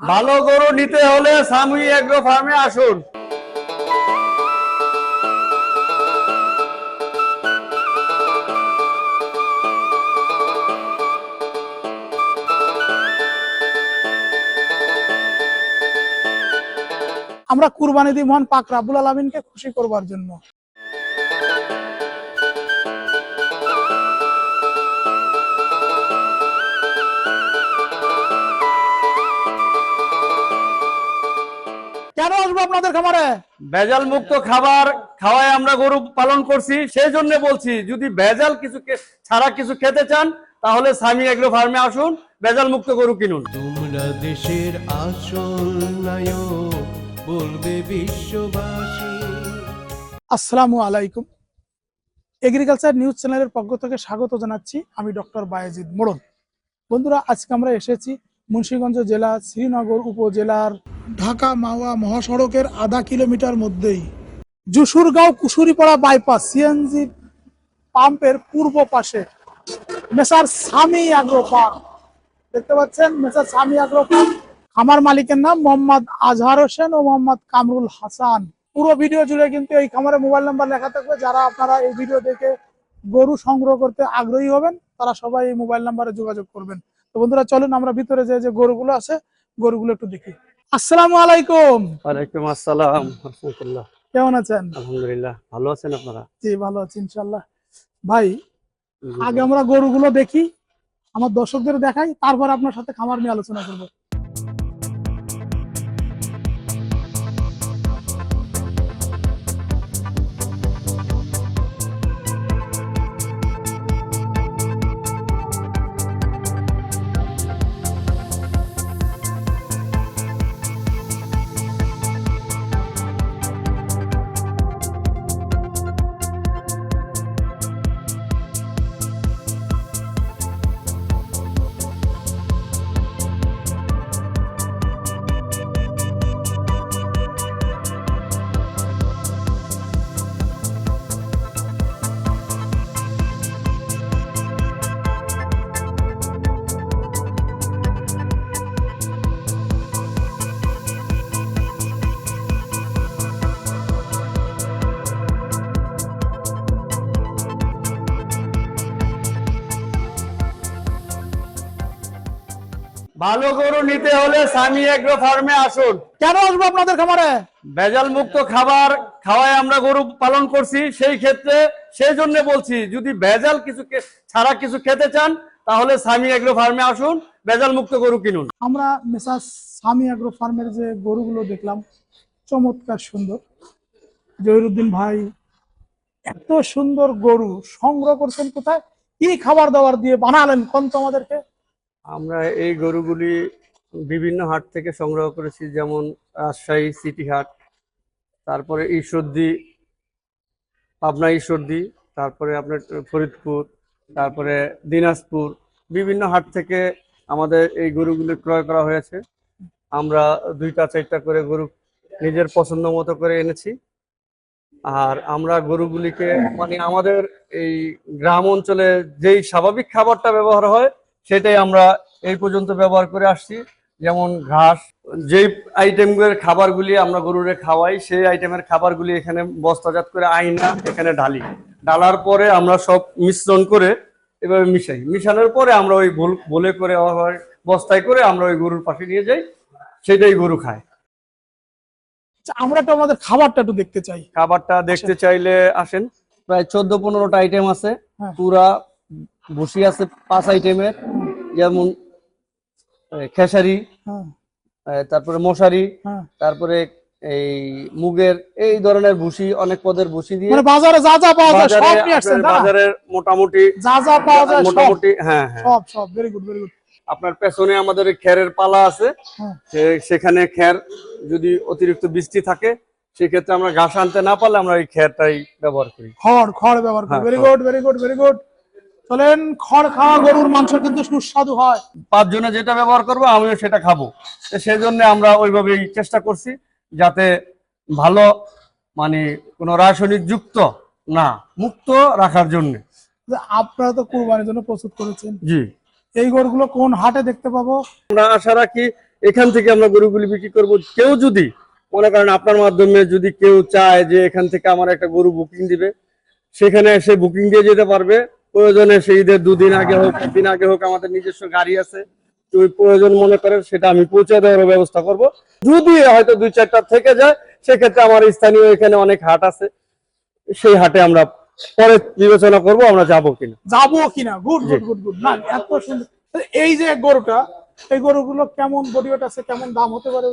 ভালো গরু নিতে হলে সামুই এগ্রো ফার্মে আসুন। আমরা কুরবানি দিই মহান পাক আলমিনকে খুশি করবার জন্য। আসব আপনাদের খামারে? ভেজাল মুক্ত খাবার খাওয়ায় আমরা গরু পালন করছি। সেই জন্য বলছি যদি ভেজাল কিছু ছাড়া কিছু খেতে চান তাহলে সামি এগ্রো ফার্মে আসুন ভেজাল মুক্ত গরু কিনুন। তোমরা দেশের আসল নায়ক বলবে বিশ্ববাসী। আসসালামু আলাইকুম। এগ্রিকালচার নিউজ চ্যানেলের পক্ষ থেকে স্বাগত জানাচ্ছি আমি ডক্টর বায়েজিদ মোড়ন বন্ধুরা আজকে আমরা এসেছি মুন্সিগঞ্জ জেলা, শ্রীনগর উপজেলার ঢাকা মাওয়া মহাসড়কের আধা কিলোমিটার মধ্যেই। যশোরগাঁও কুশুরিপাড়া বাইপাস সিএনজি পাম্পের পূর্ব পাশে। মেসার সামি অ্যাগ্রো ফার্ম দেখতে পাচ্ছেন মেসার সামি অ্যাগ্রো ফার্ম খামার মালিকের নাম মোহাম্মদ আজহার হোসেন ও মোহাম্মদ কামরুল হাসান। পুরো ভিডিও জুড়ে কিন্তু এই খামারে মোবাইল নাম্বার লেখা থাকবে। যারা আপনারা এই ভিডিও দেখে গরু সংগ্রহ করতে আগ্রহী হবেন, তারা সবাই এই মোবাইল নাম্বারে যোগাযোগ করবেন। তো বন্ধুরা চলুন আমরা ভিতরে যে যে গরুগুলো আছে গরুগুলো একটু দেখি। আসসালামু আলাইকুম। ওয়ালাইকুম আসসালাম রহমতুল্লাহ কেমন আছেন? আলহামদুলিল্লাহ ভালো আছেন আপনারা? জি ভালো আছি ইনশাআল্লাহ। ভাই আগে আমরা গরুগুলো দেখি আমার দর্শকদের দেখাই তারপর আপনার সাথে খামার নিয়ে আলোচনা করব। ভালো গরু নিতে হলে সামি এগ্রো ফার্মে আসুন। কেন আসব আপনাদের খামারে? ভেজাল মুক্ত খাবার খাওয়ায় আমরা গরু পালন করছি সেই ক্ষেত্রে সেই জন্য বলছি যদি ভেজাল কিছু ছাড়া কিছু খেতে চান তাহলে সামি এগ্রো ফার্মে আসুন ভেজাল মুক্ত গরু কিনুন। আমরা মেসার সামি অ্যাগ্রো ফার্মের যে গরুগুলো দেখলাম চমৎকার সুন্দর। জহিরুদ্দিন ভাই এত সুন্দর গরু সংগ্রহ করছেন কোথায়? কি খাবার দাবার দিয়ে বানালেন? কোন তো আমাদেরকে? আমরা এই গরুগুলি বিভিন্ন হাট থেকে সংগ্রহ করেছি, যেমন রাজশাহী সিটি হাট, তারপরে ঈশ্বরদী, পাবনা ঈশ্বরদী, তারপরে আপনার ফরিদপুর, তারপরে দিনাজপুর, বিভিন্ন হাট থেকে আমাদের এই গরুগুলি ক্রয় করা হয়েছে। আমরা দুইটা চারটা করে গরু নিজের পছন্দ মতো করে এনেছি। আর আমরা গরুগুলিকে মানে আমাদের এই গ্রাম অঞ্চলে যেই স্বাভাবিক খাবারটা ব্যবহার হয় সেটাই আমরা এই পর্যন্ত ব্যবহার করে আসছি। যেমন ঘাস যেই আইটেমের খাবারগুলি আমরা গরুরে খাওয়াই সেই আইটেমের খাবারগুলি এখানে বস্তাজাত করে আইনা এখানে ঢালি। ঢালার পরে আমরা সব মিশ্রণ করে এভাবে মিশাই। মিশানোর পরে আমরা ওই ভুল- বলে করে বস্তায় করে আমরা ওই গরুর পাশে নিয়ে যাই সেটাই গরু খায়। আচ্ছা, আমরা তো আমাদের খাবারটা একটু দেখতে চাই। খাবারটা দেখতে চাইলে আসেন। প্রায় চোদ্দ পনেরোটা আইটেম আছে। হ্যাঁ। পুরা ভুসি আছে পাঁচ আইটেমের যেমন খেসারি হ্যাঁ। তারপরে মশারি হ্যাঁ। তারপরে এই মুগের এই ধরনের ভুসি অনেক পদের ভুসি দিয়ে মানে বাজারে যা যা পাওয়া যায় সব নিয়ে আসছেন? বাজারের মোটামুটি যা যা পাওয়া যায় মোটামুটি হ্যাঁ হ্যাঁ। সব সব ভেরি গুড ভেরি গুড আপনার পেছনে আমাদের খেরের পালা আছে। হ্যাঁ। সেখানে খের যদি অতিরিক্ত বৃষ্টি থাকে সেক্ষেত্রে আমরা ঘাস আনতে না পারলে আমরা এই খেরটাই ব্যবহার করি। খড় খড় ব্যবহার করে। Very good very good very good চলেন খড় খাওয়া গরুর মাংস কিন্তু সুস্বাদু হয়। পাঁচজনে যেটা ব্যবহার করব আমিও সেটা খাব। সেই জন্য আমরা ওইভাবেই চেষ্টা করছি যাতে ভালো মানে কোনো রাসায়নিক যুক্ত না মুক্ত রাখার জন্য। আপনারা তো কুরবানির জন্য প্রস্তুত করেছেন। জি। এই গরুগুলো কোন হাটে দেখতে পাবো? আমরা আশা রাখি এখান থেকে আমরা গরুগুলি বিক্রি করব। কেউ যদি মনে করেন আপনার মাধ্যমে যদি কেউ চায় যে এখান থেকে আমার একটা গরু বুকিং দিবে সেখানে এসে বুকিং দিয়ে যেতে পারবে। প্রয়োজনে সেই ঈদের দুদিন আগে হোক একদিন আগে হোক আমাদের নিজস্ব গাড়ি আছে। তুমি প্রয়োজন মনে করেন সেটা আমি পৌঁছে দেওয়ার ব্যবস্থা করব। যদি হয়তো দুই চারটা থেকে যায় সেক্ষেত্রে আমার স্থানীয় এখানে অনেক হাট আছে। সেই হাটে আমরা পরে বিবেচনা করব আমরা যাব কিনা। যাব কিনা? Good good good good. না এত সুন্দর। এই যে গরুটা এই গরুগুলো কেমন বডি ওয়েট আছে? কেমন দাম হতে পারে?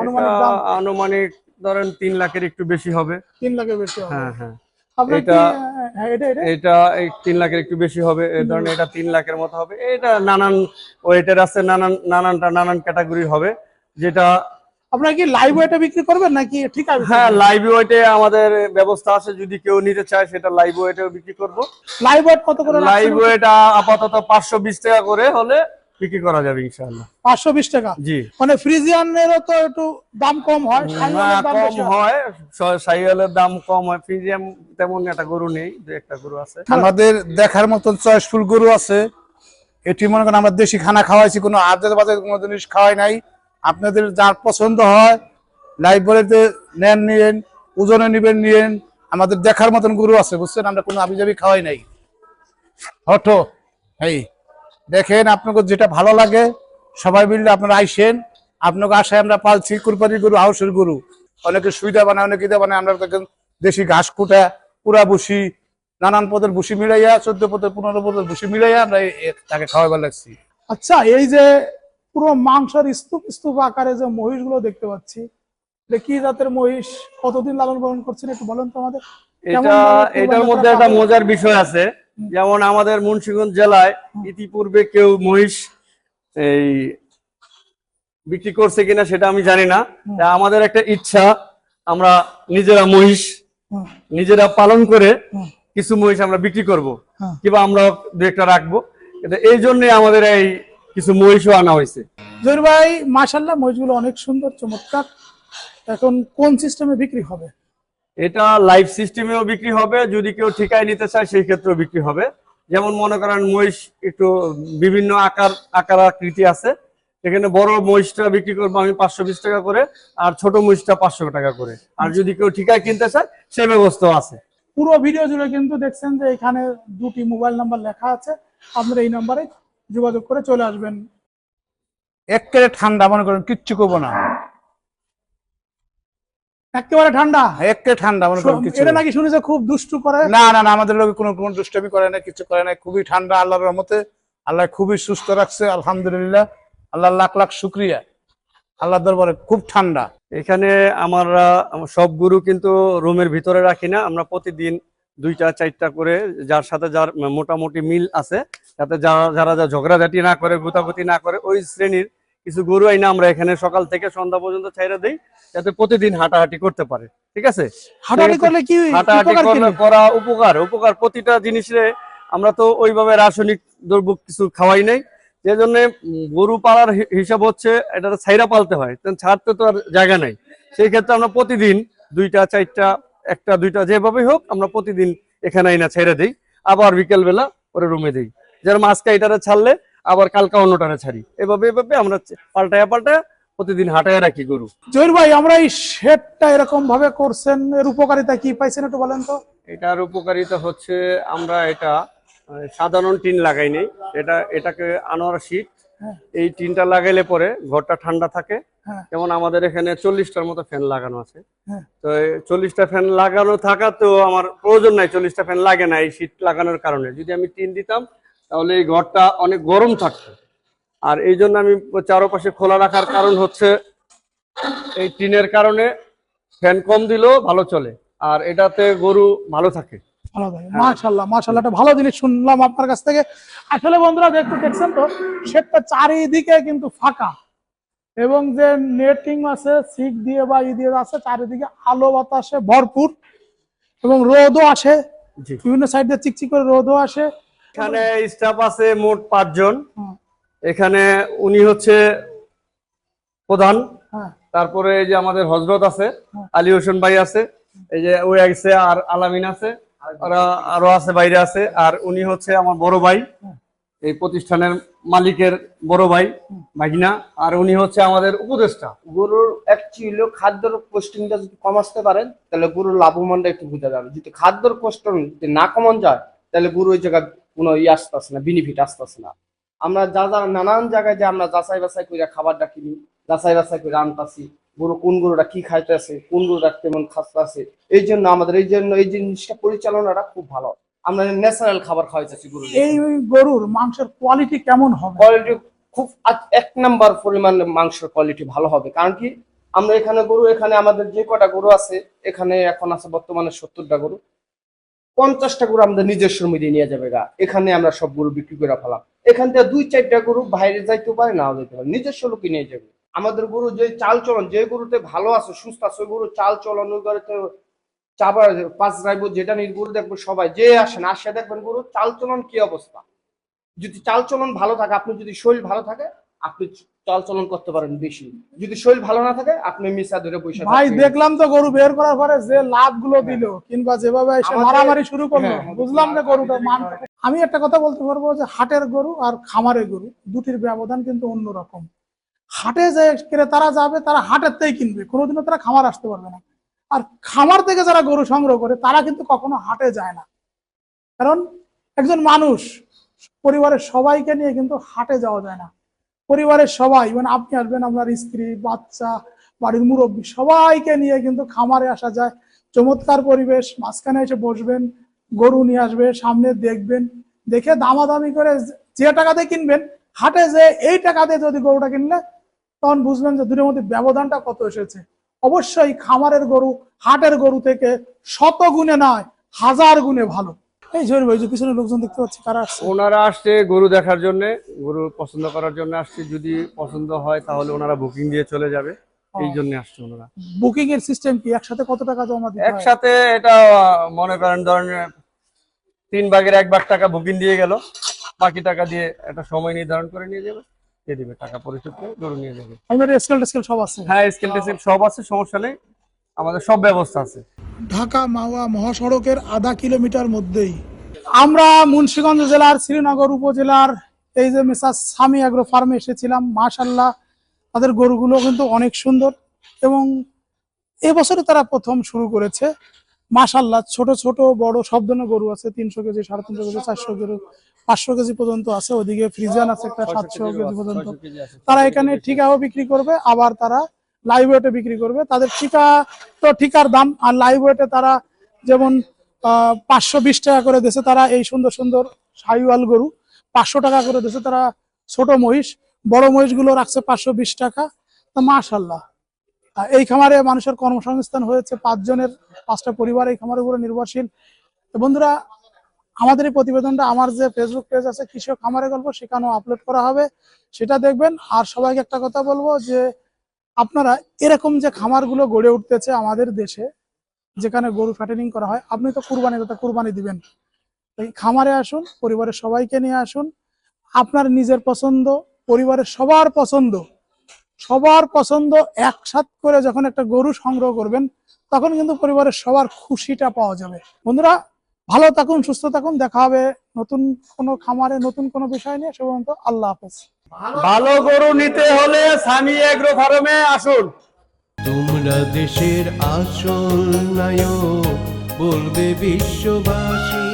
আনুমানিক দাম? আনুমানিক ধরেন তিন লাখের একটু বেশি হবে। তিন লাখের বেশি হবে। হ্যাঁ হ্যাঁ। এটা- হ্যাঁ এটা এটা? এটা এই তিন লাখের একটু বেশি হবে এই ধরনের এটা তিন লাখের মতো হবে। এটা নানান ওয়েটের আছে নানান নানানটা নানান ক্যাটাগরি হবে যেটা আপনার কি লাইভ ওয়েটে বিক্রি করবেন নাকি ঠিক আছে হ্যাঁ লাইভ ওয়েটে আমাদের ব্যবস্থা আছে যদি কেউ নিতে চায় সেটা লাইভ ওয়েটেও বিক্রি করব। লাইভ ওয়েট কত করে লাইভ ওয়েট আপাতত পাঁচশো বিশ টাকা করে হলে বিক্রি করা যাবে ইনশাআল্লাহ। পাঁচশো বিশ টাকা? জি। মানে ফ্রিজিয়ানেরও তো একটু দাম কম হয় কম হয়। সাইওয়ালের দাম কম হয়। ফ্রিজিয়াম তেমন একটা গরু নেই দু একটা গরু আছে। আমাদের দেখার মতন চয়েসফুল গরু আছে। এটি মনে করেন আমরা দেশি খানা খাওয়াইছি কোনো আদার বাজার কোনো জিনিস খাওয়াই নাই। আপনাদের যার পছন্দ হয় লাইব্রেরিতে নেন নিয়েন ওজনে নিবেন নিয়েন। আমাদের দেখার মতন গরু আছে বুঝছেন? আমরা কোনো আবিজাবি খাওয়াই নাই। হটো এই দেখেন আপনাকে যেটা ভালো লাগে সবাই মিললে আপনারা আইসেন। আপনাকে আশায় আমরা পালছি কুরবানির গরু হাউসের গরু। অনেকে সুবিধা বানায় অনেকে ইদা বানায় আমরা দেখেন দেশি ঘাস কুটা পুরা বসি নানান পদের ভুসি মিলাইয়া চোদ্দ পদের পনেরো পদের ভুসি মিলাইয়া আমরা তাকে খাওয়াবার লাগছি। আচ্ছা এই যে পুরো মাংসের স্তূপ স্তূপ আকারে যে মহিষগুলো দেখতে পাচ্ছি কি জাতের মহিষ? কতদিন লালন পালন করছেন একটু বলেন তো আমাদের। এটা এটার মধ্যে একটা মজার বিষয় আছে। যেমন আমাদের মুন্সিগঞ্জ জেলায় ইতিপূর্বে কেউ মহিষ এই বিক্রি করছে কিনা সেটা আমি জানি না। আমাদের একটা ইচ্ছা আমরা নিজেরা মহিষ নিজেরা পালন করে কিছু মহিষ আমরা বিক্রি করব। কিংবা আমরা দু একটা রাখব। এই জন্য আমাদের এই কিছু মহিষও আনা হয়েছে। জহির ভাই মাশাল্লাহ মহিষগুলো অনেক সুন্দর চমৎকার। এখন কোন সিস্টেমে বিক্রি হবে? এটা লাইভ সিস্টেমেও বিক্রি হবে যদি কেউ ঠিকায় নিতে চায় সেই ক্ষেত্রেও বিক্রি হবে। যেমন মনে করেন মহিষ একটু বিভিন্ন আকার আকার আকৃতি আছে এখানে বড় মহিষটা বিক্রি করব আমি পাঁচশো বিশ টাকা করে আর ছোট মহিষটা পাঁচশো টাকা করে। আর যদি কেউ ঠিকায় কিনতে চায় সে ব্যবস্থাও আছে। পুরো ভিডিও জুড়ে কিন্তু দেখছেন যে এখানে দুটি মোবাইল নাম্বার লেখা আছে। আপনারা এই নাম্বারে যোগাযোগ করে চলে আসবেন। একেবারে ঠান্ডা মনে করেন কিচ্ছু করব না। একেবারে ঠান্ডা? একেবারে ঠান্ডা মনে করেন কিছু। এটা নাকি শুনেছে খুব দুষ্টু করে? না না না আমাদের লোকে কোনো কোনো দুষ্টামি করে না কিছু করে না খুবই ঠান্ডা আল্লাহর রহমতে। আল্লাহ খুবই সুস্থ রাখছে আলহামদুলিল্লাহ। আল্লাহ লাখ লাখ শুক্রিয়া। আল্লাহ দরবারে খুব ঠান্ডা। এখানে আমরা সব গুরু কিন্তু রুমের ভিতরে রাখি না। আমরা প্রতিদিন দুইটা চারটা করে যার সাথে যার মোটামুটি মিল আছে যাতে যারা যারা যা ঝগড়াঝাটি না করে গুতাগুতি না করে ওই শ্রেণির কিছু গরু আইনা আমরা এখানে সকাল থেকে সন্ধ্যা পর্যন্ত ছাইরা দিই যাতে প্রতিদিন হাঁটাহাঁটি করতে পারে। ঠিক আছে? হাঁটাহাঁটি করলে কি হাঁটাহাঁটি করা উপকার। উপকার প্রতিটা জিনিসে আমরা তো ওইভাবে রাসায়নিক দ্রব্য কিছু খাওয়াই নাই। যে জন্য গরু পালার হিসাব হচ্ছে এটা ছাইরা পালতে হয় ছাড়তে তো আর জায়গা নাই। সেই ক্ষেত্রে আমরা প্রতিদিন দুইটা চারটা একটা দুইটা যেভাবেই হোক আমরা প্রতিদিন এখানে আইনা ছেড়ে দিই। আবার বিকেল বেলা ওরে রুমে দিই। যারা আজকে এটারে ছাড়লে আবার কালকা অন্যটারে ছাড়ি। এভাবে এভাবে আমরা পাল্টায় পাল্টায়া প্রতিদিন হাঁটায় রাখি গরু। জহির ভাই আমরা এই শেডটা এরকম ভাবে করছেন এর উপকারিতা কি পাইছেন একটু বলেন তো? এটার উপকারিতা হচ্ছে আমরা এটা সাধারণ টিন লাগাই নেই। এটা এটাকে আনোয়ার শীত। হ্যাঁ। এই টিনটা লাগাইলে পরে ঘরটা ঠান্ডা থাকে। হ্যাঁ। যেমন আমাদের এখানে চল্লিশটার মতো ফ্যান লাগানো আছে। হ্যাঁ। তো চল্লিশটা ফ্যান লাগানো থাকা তো আমার প্রয়োজন নাই চল্লিশটা ফ্যান লাগে না এই শীত লাগানোর কারণে। যদি আমি টিন দিতাম তাহলে এই ঘরটা অনেক গরম থাকতো আর এই জন্য আমি চারপাশে খোলা রাখার কারণ হচ্ছে এই টিনের কারণে ফ্যান কম দিলেও ভালো চলে আর এটাতে গরু ভালো থাকে। ভালো থাকে। মাশাল্লাহ মাশাল্লাহ একটা ভালো জিনিস শুনলাম আপনার কাছ থেকে। আসলে বন্ধুরা দেখতে দেখছেন তো শেডটা চারিদিকে কিন্তু ফাঁকা। এবং যে নেটিং আছে সিক দিয়ে বা ই দিয়ে আছে চারিদিকে আলো বাতাসে ভরপুর। এবং রোদও আসে। বিভিন্ন সাইড দিয়ে চিকচিক করে রোদও আসে। এখানে স্টাফ আছে মোট পাঁচজন। এখানে উনি হচ্ছে প্রধান। হ্যাঁ। তারপরে এই যে আমাদের হজরত আছে হুম। আলী হোসেন ভাই আছে এই যে ওই আছে আর আলামিন আছে ওরা আরও আছে বাইরে আছে আর উনি হচ্ছে আমার বড় ভাই। এই প্রতিষ্ঠানের মালিকের বড় ভাই ভাগিনা আর উনি হচ্ছে আমাদের উপদেষ্টা। গরুর অ্যাকচুয়ালি খাদ্যর কোস্টিংটা যদি কমাতে পারেন তাহলে গরুর লাভবানটা একটু বুঝা যাবে। যদি খাদ্যর কোস্টন যদি না কমান যায় তাহলে গরু ওই জায়গায় কোনো ইয়ে আসতেছে না বেনিফিট আসতেছে না। আমরা যা যা নানান জায়গায় যে আমরা যাচাই বাছাই করে খাবারটা কিনি যাচাই বাছাই করে আনতাছি গরু কোন গরুটা কি খাইতেছে কোন গরুটা কেমন খাচ্ছে এই জন্য আমাদের এই জন্য এই জিনিসটা পরিচালনাটা খুব ভালো। আমরা ন্যাচারাল খাবার খাওয়াইতেছি গরু এই গরুর মাংসের কোয়ালিটি কেমন হবে? কোয়ালিটি খুব এক নাম্বার পরিমাণ মাংসের কোয়ালিটি ভালো হবে। কারণ কি? আমরা এখানে গরু এখানে আমাদের যে কটা গরু আছে এখানে এখন আছে বর্তমানে সত্তরটা গরু। পঞ্চাশটা গরু আমাদের নিজস্ব মিলিয়ে নিয়ে যাবে গা। এখানে আমরা সব গরু বিক্রি করে ফেলাম। এখান থেকে দুই চারটা গরু বাইরে যাইতে পারে, নাও যেতে পারে। নিজস্ব লোকই নিয়ে যাবে। আমাদের গরু যে চাল চলন, যে গরুতে ভালো আছে, সুস্থ আছে, ওই গরু চাল চলন, ওই গরুতে চাবার পাঁচ রাইব, যেটা নিয়ে গরু দেখব সবাই, যে আসেন, আসে দেখবেন গরু, চাল চলন কি অবস্থা? যদি চাল চলন ভালো থাকে, আপনি যদি শরীর ভালো থাকে, আপনি চাল চলন করতে পারেন বেশি। যদি শরীর ভালো না থাকে আপনি মিশা ধরে পয়সা ভাই দেখলাম তো গরু বের করার পরে যে লাভগুলো দিল কিংবা যেভাবে এসে মারামারি শুরু করল হ্যাঁ, বুঝলাম না গরুটা মান আমি একটা কথা বলতে পারব যে হাটের গরু আর খামারের গরু দুটির ব্যবধান কিন্তু অন্যরকম। হাটে যে ক্রেতারা যাবে তারা হাটের থেকে কিনবে কোনোদিনও তারা খামার আসতে পারবে না। আর খামার থেকে যারা গরু সংগ্রহ করে তারা কিন্তু কখনো হাটে যায় না। কারণ একজন মানুষ পরিবারের সবাইকে নিয়ে কিন্তু হাটে যাওয়া যায় না। পরিবারের সবাই মানে আপনি আসবেন আপনার স্ত্রী, বাচ্চা, বাড়ির মুরব্বী, সবাইকে নিয়ে কিন্তু খামারে আসা যায়। চমৎকার পরিবেশ, মাঝখানে এসে বসবেন, গরু নিয়ে আসবে সামনে দেখবেন, দেখে দামাদামি করে যে টাকাতে কিনবেন, হাটে যে এই টাকাতে যদি গরুটা কিনলে তখন বুঝবেন যে দুটোর মধ্যে ব্যবধানটা কত এসেছে। অবশ্যই খামারের গরু, হাটের গরু থেকে শত গুণে নয়, হাজার গুণে ভালো। এই জরি ভাই যে পিছনে লোকজন দেখতে পাচ্ছি কারা আসছে ওনারা আসছে গরু দেখার জন্য গরু পছন্দ করার জন্য আসছে। যদি পছন্দ হয় তাহলে ওনারা বুকিং দিয়ে চলে যাবে। এই জন্য আসছে ওনারা। বুকিং এর সিস্টেম কি? একসাথে কত টাকা জমা দিতে হয়? একসাথে এটা মনে করেন ধরেন তিন ভাগের এক ভাগ টাকা বুকিং দিয়ে গেল। বাকি টাকা দিয়ে একটা সময় নির্ধারণ করে নিয়ে যাবে। দিয়ে দিবে টাকা পরিশোধ করে গরু নিয়ে যাবে। আপনার স্কেল টেস্কেল সব আছে? হ্যাঁ স্কেল টেস্কেল সব আছে সমস্যা নেই। আমাদের সব ব্যবস্থা আছে। ঢাকা মাওয়া মহাসড়কের আধা কিলোমিটার মধ্যেই। আমরা মুন্সীগঞ্জ জেলার, শ্রীনগর উপজেলার, এই যে মেসাজ স্বামী অ্যাগ্রো ফার্মে এসেছিলাম, মাশাল্লাহ, তাদের গরুগুলো কিন্তু অনেক সুন্দর এবং এবছরে তারা প্রথম শুরু করেছে। মাশাল্লাহ, ছোট ছোট, বড় সব ধরনের গরু আছে, তিনশো কেজি, সাড়ে তিনশো কেজি, চারশো কেজি, পাঁচশো কেজি পর্যন্ত আছে, ওদিকে ফ্রিজিয়ান আছে একটা, সাতশো কেজি পর্যন্ত। তারা এখানে ঠিকাও বিক্রি করবে, আবার তারা লাইভ ওয়েটে বিক্রি করবে। তাদের ঠিকা তো ঠিকার দাম, আর লাইভ ওয়েটে তারা যেমন পাঁচশো বিশ টাকা করে দেশে তারা এই সুন্দর সুন্দর সাইওয়াল গরু। পাঁচশো টাকা করে দেশে তারা ছোট মহিষ। বড় মহিষগুলো রাখছে পাঁচশো বিশ টাকা। তো মাশাল্লাহ এই খামারে মানুষের কর্মসংস্থান হয়েছে, পাঁচজনের, পাঁচটা পরিবার এই খামারের উপরে নির্ভরশীল। বন্ধুরা, আমাদের এই প্রতিবেদনটা আমার যে ফেসবুক পেজ আছে, কৃষক খামারের গল্প, সেখানেও আপলোড করা হবে। সেটা দেখবেন। আর সবাইকে একটা কথা বলব যে আপনারা এরকম যে খামারগুলো গড়ে উঠতেছে আমাদের দেশে, যেখানে গরু ফ্যাটেনিং করা হয়, আপনি তো কুরবানি কথা কুরবানি দিবেন। এই খামারে আসুন, পরিবারের সবাইকে নিয়ে আসুন। আপনার নিজের পছন্দ, পরিবারের সবার পছন্দ সবার পছন্দ একসাথ করে যখন একটা গরু সংগ্রহ করবেন, তখন কিন্তু পরিবারের সবার খুশিটা পাওয়া যাবে। বন্ধুরা ভালো থাকুন সুস্থ থাকুন দেখা হবে নতুন কোনো খামারে নতুন কোনো বিষয় নিয়ে। সে পর্যন্ত আল্লাহ হাফেজ। ভালো গরু নিতে হলে সামি এগ্রো ফার্মে আসুন। তোমরা দেশের আসল নায়ক বলবে বিশ্ববাসী